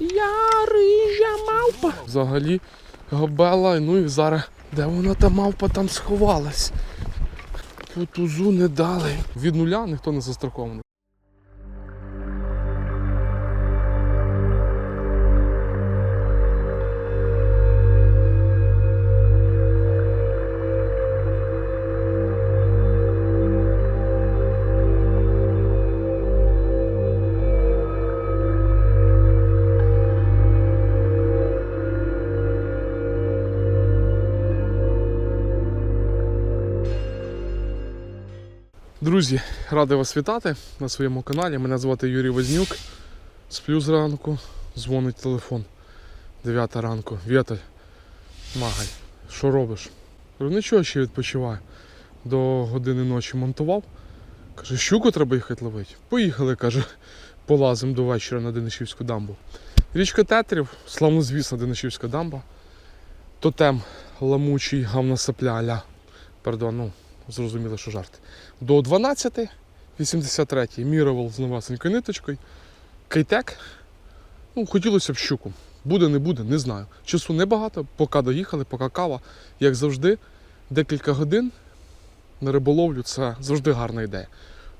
Я рижа мавпа. Взагалі гобела, ну і зараз. Де вона та мавпа там сховалась? По тузу не дали. Від нуля ніхто не застрахований. Друзі, радий вас вітати на своєму каналі. Мене звати Юрій Вознюк. Сплю зранку, дзвонить телефон. 9 ранку. Віталь, Магаль, що робиш? Нічого ще відпочиваю. До години ночі монтував. Каже, щуку треба їхати ловити. Поїхали, каже, полазимо до вечора на Денишівську дамбу. Річка Тетрів, славнозвісна Денишівська дамба. Тотем ламучий гавна сапля аля. Пардон, ну, зрозуміло, що жарт. До 12, 83 мірував з новасенькою ниточкою. Кейтек. Ну, хотілося б щуку. Буде, не буде, не знаю. Часу небагато, поки доїхали, поки кава. Як завжди, декілька годин на риболовлю це завжди гарна ідея.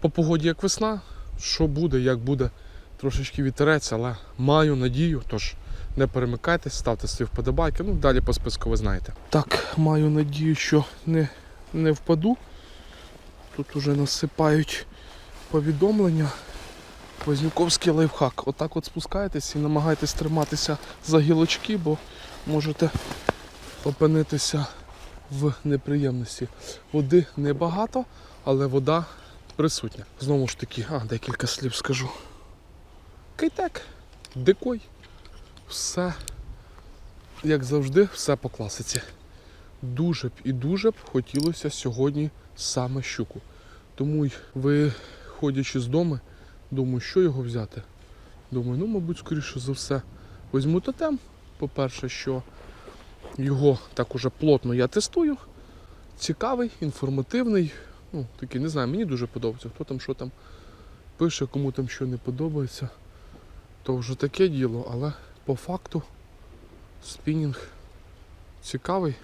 По погоді як весна, що буде, як буде, трошечки вітерець, але маю надію, тож не перемикайтесь, ставте свої вподобайки. Ну, далі по списку ви знаєте. Так, маю надію, що не, не впаду. Тут уже насипають повідомлення. Вознюковський лайфхак. Отак от спускаєтесь і намагайтесь триматися за гілочки, бо можете опинитися в неприємності. Води небагато, але вода присутня. Знову ж таки, а, декілька слів скажу. Кейтек, дикой. Все, як завжди, все по класиці. Дуже б і дуже б хотілося сьогодні саме щуку. Тому виходячи з дому, думаю, що його взяти. Думаю, ну, мабуть, скоріше за все, візьму тотем. По-перше, що його так уже плотно я тестую. Цікавий, інформативний. Ну, такий, не знаю, мені дуже подобається. Хто там що там пише, кому там що не подобається, то вже таке діло, але по факту спінінг цікавий.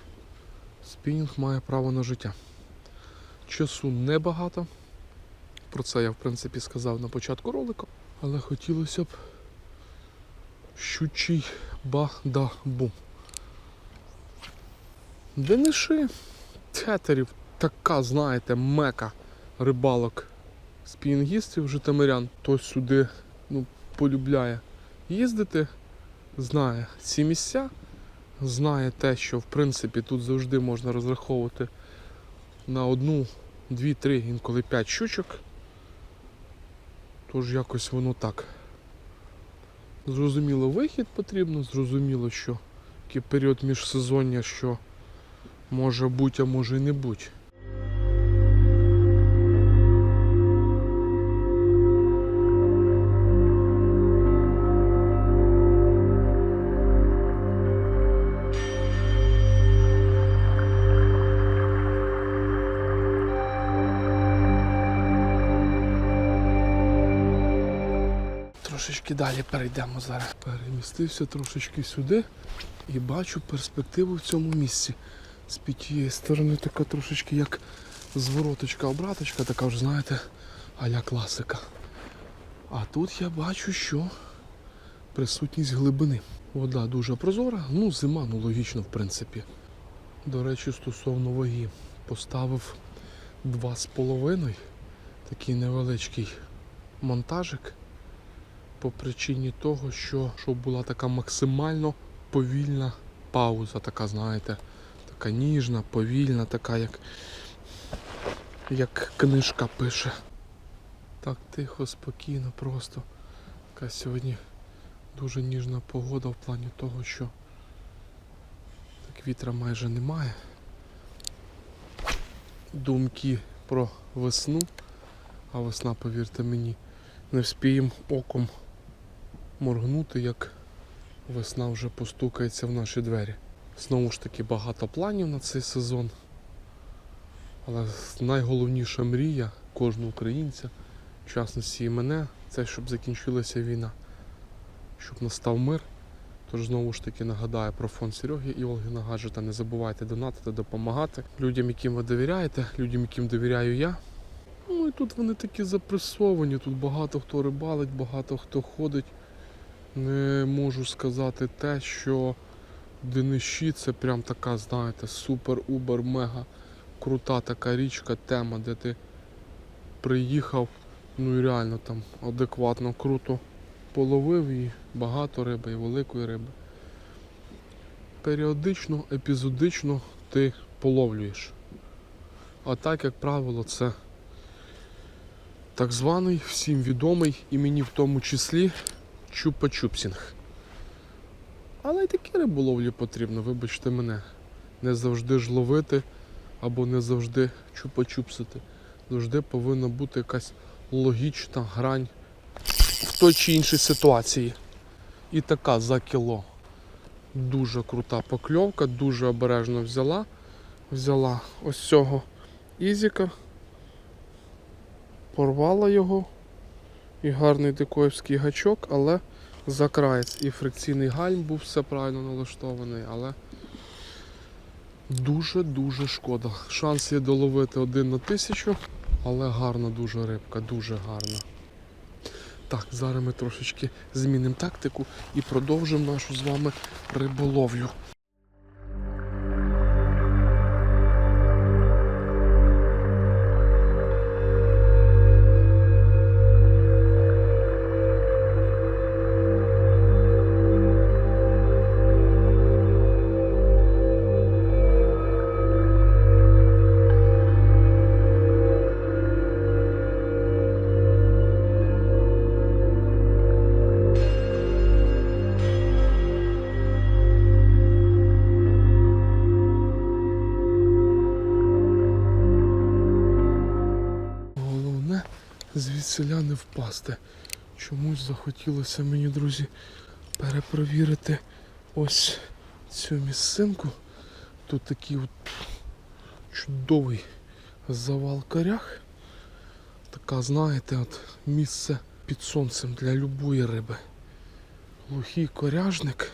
Спінінг має право на життя. Часу небагато. Про це я в принципі сказав на початку ролику. Але хотілося б щучий бадабум. Дениши тетерів, така, знаєте, мека рибалок спінінгістів житомирян. Хтось сюди ну, полюбляє їздити, знає ці місця, знає те, що в принципі тут завжди можна розраховувати на одну, дві, три, інколи п'ять щучок. Тож якось воно так. Зрозуміло, вихід потрібно, зрозуміло, що період міжсезоння, що може бути, а може і не бути. Трошечки далі перейдемо зараз. Перемістився трошечки сюди і бачу перспективу в цьому місці. З під тієї сторони така трошечки як звороточка, обраточка, така вже, знаєте, а-ля класика. А тут я бачу, що присутність глибини. Вода дуже прозора, ну зима, ну логічно, в принципі. До речі, стосовно ваги, поставив 2,5, такий невеличкий монтажик по причині того, що щоб була така максимально повільна пауза, така, знаєте, така ніжна, повільна, така, як, як книжка пише. Так тихо, спокійно, просто. Така сьогодні дуже ніжна погода в плані того, що так вітра майже немає. Думки про весну, а весна, повірте мені, не вспіємо оком моргнути, як весна вже постукається в наші двері. Знову ж таки багато планів на цей сезон. Але найголовніша мрія кожного українця, в частності і мене, це щоб закінчилася війна. щоб настав мир. Тож знову ж таки нагадаю про фонд Сереги і Ольги Гаджета. Не забувайте донатити, допомагати людям, яким ви довіряєте, людям, яким довіряю я. Ну і тут вони такі запресовані, тут багато хто рибалить, багато хто ходить. Не можу сказати те, що Денищі це прям така, знаєте, супер-убер, мега крута така річка, тема, де ти приїхав, ну і реально там адекватно круто половив і багато риби, і великої риби. Періодично, епізодично ти половлюєш. А так, як правило, це так званий всім відомий і мені в тому числі чупа-чупсінг. Але й такі риболовлі потрібно, вибачте мене. Не завжди ж ловити або не завжди чупа-чупсити. Завжди повинна бути якась логічна грань в той чи іншій ситуації. І така за кіло. Дуже крута покльовка, дуже обережно взяла. Взяла ось цього ізіка, порвала його. І гарний дикоївський гачок, але за краєць. І фрикційний гальм був все правильно налаштований, але дуже-дуже шкода. Шанс є доловити один на тисячу, але гарна дуже рибка, дуже гарна. Так, зараз ми трошечки змінимо тактику і продовжимо нашу з вами риболовлю. Не впасти. Чомусь захотілося мені, друзі, перепровірити ось цю місцинку. Тут такий от чудовий завал корях. Така, знаєте, от місце під сонцем для любої риби. Глухий коряжник.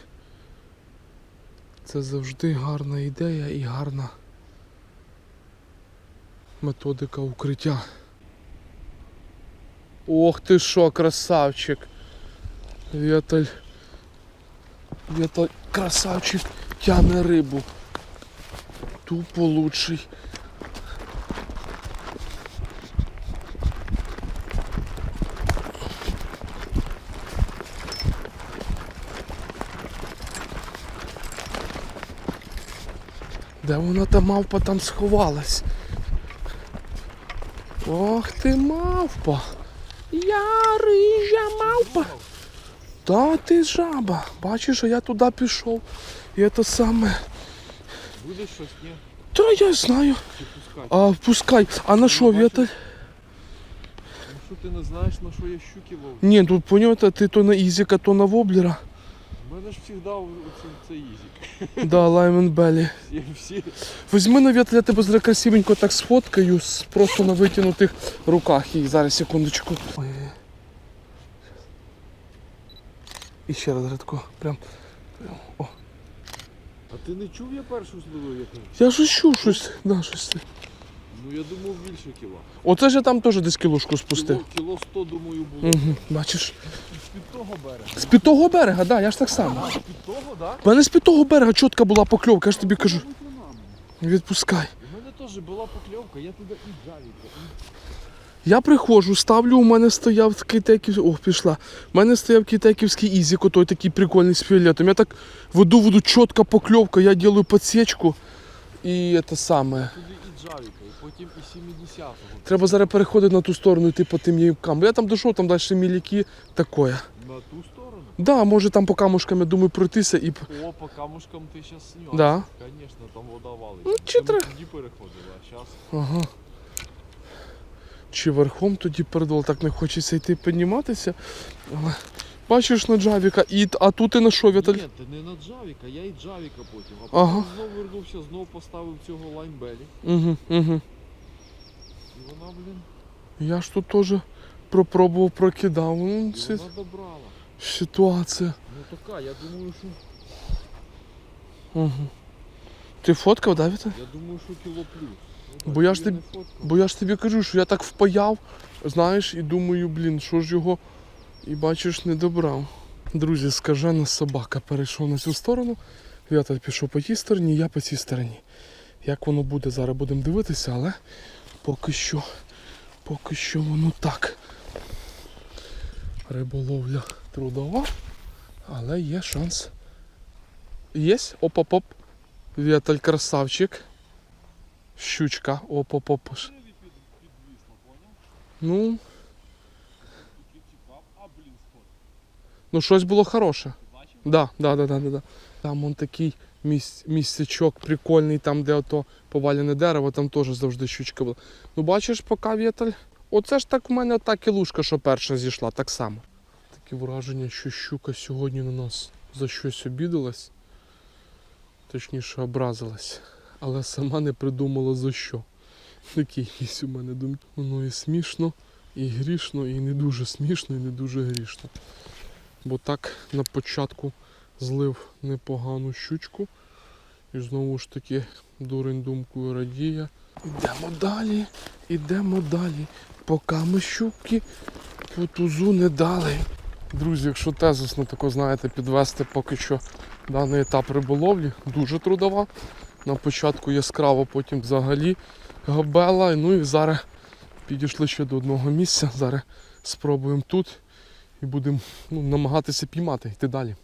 Це завжди гарна ідея і гарна методика укриття. Ох ти що, красавчик. Віталь. Віталь красавчик тяне рибу. Тупо лучший. Де вона та мавпа там сховалась? Ох ти мавпа! Я рижа мавпа. Та ти жаба. Бачиш, а я туди пішов. І це саме. Буде щось, ні? Та я знаю. Чи? А пускай. А на що бачиш? вітер? Ну що ти не знаєш, на що я щуки ловлю? Ні, тут понятно, ти то на ізіка, то на воблера. Мене ж завжди оце, це ізік. Да, лаймен белі. Всі. Візьми на вітер, я тебе зараз красивенько так сфоткаю, просто на витягнутих руках. І зараз секундочку. Ой. І ще раз Радко. Прям. прям. О. А ти не чув я першу зловив яку? Я ж чув щось. Да, щось. Ну я думав більше кіла. Оце ж я там теж десь кілушку спустив. Кіло, кіло 100, думаю, було. Угу, бачиш. З-під того берега. З під того берега, да, я ж так само. А, з-під того, так? У мене з під того берега чітка була покльовка, я ж тобі кажу. Відпускай. У мене теж була покльовка, я туди і джавіка. Я приходжу, ставлю, у мене стояв китайків... О, пішла. У мене стояв китайківський ізік, той такий прикольний з фіолетом. Я так веду, веду чітка покльовка, я ділю підсічку. І це саме. Туди і потім і 70-го. Треба зараз переходити на ту сторону, йти по тим ямкам. Бо я там дійшов, там далі міліки, такое. На ту сторону? Да, може там по камушкам, я думаю, пройтися і. О, по камушкам ти зараз нюанс. Да. Звісно, там вода валить. Ну, чи тре- тоді переходили, а зараз. Ага. Чи верхом тоді передол, так не хочеться йти підніматися. Але бачиш на Джавіка, і, а тут і на що Віталь? Ні, ти не на Джавіка, я і Джавіка потім. А Ага. потім знову вернувся, знову поставив цього лайнбелі. Угу, угу. І вона, блін, Я ж тут теж пропробував, прокидав. Ну, і це... вона добрала. ситуація. Ну така, я думаю, що. Угу. Ти фоткав, да, Віта? Я думаю, що кіло плюс. Ну, Бо я ж тобі- Бо я ж тобі кажу, що я так впаяв, знаєш, і думаю, блін, що ж його, і бачиш, не добрав. Друзі, скажена собака перейшов на цю сторону. Вятель пішов по тій стороні, я по цій стороні. Як воно буде, зараз будемо дивитися, але поки що, поки що воно так. Риболовля трудова, але є шанс. Є? Оп-оп-оп. Вятель красавчик. Щучка. Поняв? Ну, Тільки чекав, а блін, сфот. Ну щось було хороше. Да, да, да, да, да, да. Там он такий міс, місцячок прикольний, там, де ото повалене дерево, там теж завжди щучка була. Ну бачиш, поки віталь. Оце ж так в мене та кілушка, що перша зійшла, так само. Таке враження, що щука сьогодні на нас за щось обідалась, точніше образилась, але сама не придумала за що. Такі якісь у мене думки. Воно і смішно, і грішно, і не дуже смішно, і не дуже грішно. Бо так на початку злив непогану щучку. І знову ж таки дурень думкою радіє. Ідемо далі, ідемо далі. Поки ми щуки по тузу не дали. Друзі, якщо тезисно тако знаєте, підвести поки що даний етап риболовлі, дуже трудова. На початку яскраво, потім взагалі габела. Ну і зараз підійшли ще до одного місця. Зараз спробуємо тут і будемо ну, намагатися піймати, йти далі.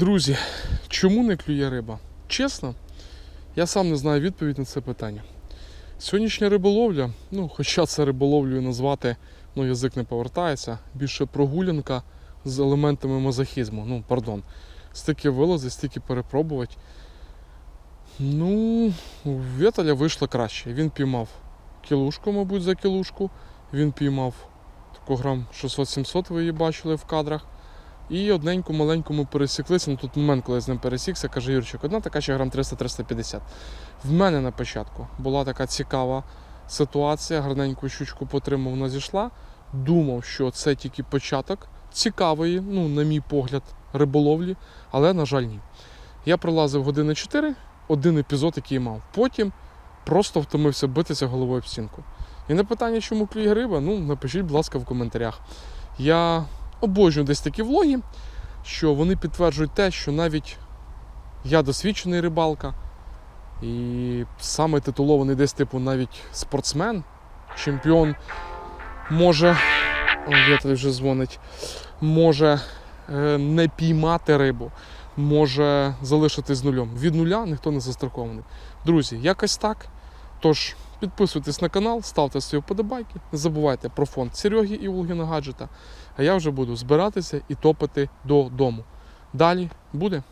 Друзі, чому не клює риба? Чесно, я сам не знаю відповідь на це питання. Сьогоднішня риболовля, ну, хоча це риболовлею назвати, ну, язик не повертається, більше прогулянка з елементами мазохізму. Ну, пардон. Стільки вилазить, стільки перепробувати. Ну, у Вєталя вийшло краще. Він піймав кілушку, мабуть, за кілушку. Він піймав таку грам 600-700, ви її бачили в кадрах. І одненьку маленьку ми пересіклися. Ну тут момент, коли я з ним пересікся, каже Юрчик, одна така ще грам 300-350. В мене на початку була така цікава ситуація. Гарненьку щучку потримав, вона зійшла. Думав, що це тільки початок цікавої, ну, на мій погляд, риболовлі, але, на жаль, ні. Я пролазив години 4, один епізод, який мав. Потім просто втомився битися головою об стінку. І на питання, чому клює риба, ну напишіть, будь ласка, в коментарях. Я обожнюю десь такі влоги, що вони підтверджують те, що навіть я досвідчений рибалка, і саме титулований десь, типу, навіть спортсмен, чемпіон може, Віталій вже дзвонить, може е, не піймати рибу, може залишитись з нульом. Від нуля ніхто не застрахований. Друзі, якось так. Тож підписуйтесь на канал, ставте свої вподобайки. Не забувайте про фонд Сереги і Волгіна Гаджета. А я вже буду збиратися і топити додому. Далі буде.